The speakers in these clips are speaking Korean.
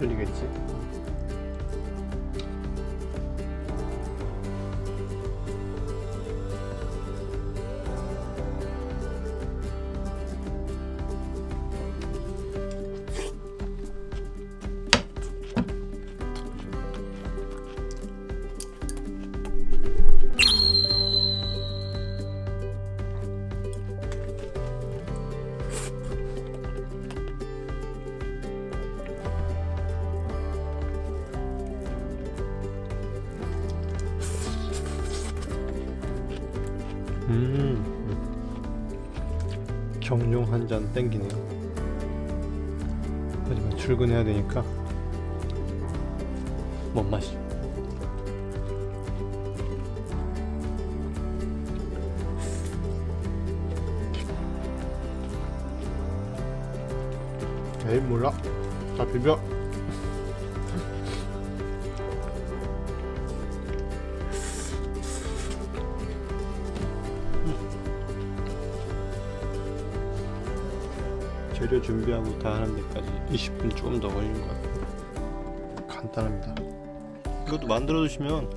흘리겠지. 음. 경룡 한잔 땡기네요. 하지만 출근해야 되니까 못 마시. 에이 몰라. 다 비벼. 재료 준비하고 다 하는 데까지 20분 조금 더 걸리는 것 같아요. 간단합니다. 이것도 만들어 두시면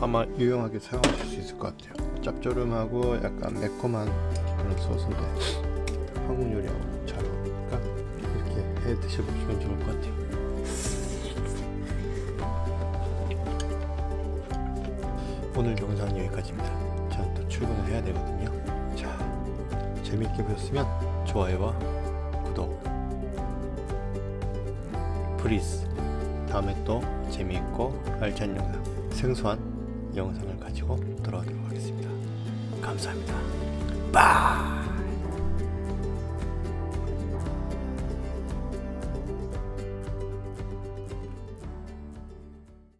아마 유용하게 사용하실 수 있을 것 같아요. 짭조름하고 약간 매콤한 그런 소스인데 한국 요리하고 잘 어울리니까 이렇게 해 드셔보시면 좋을 것 같아요. 오늘 영상은 여기까지입니다. 저는 또 출근을 해야 되거든요. 자, 재미있게 보셨으면 좋아요와 구독, 프리즈. 다음에 또 재미있고 알찬 영상, 생소한 영상을 가지고 돌아오도록 하겠습니다. 감사합니다. 빠!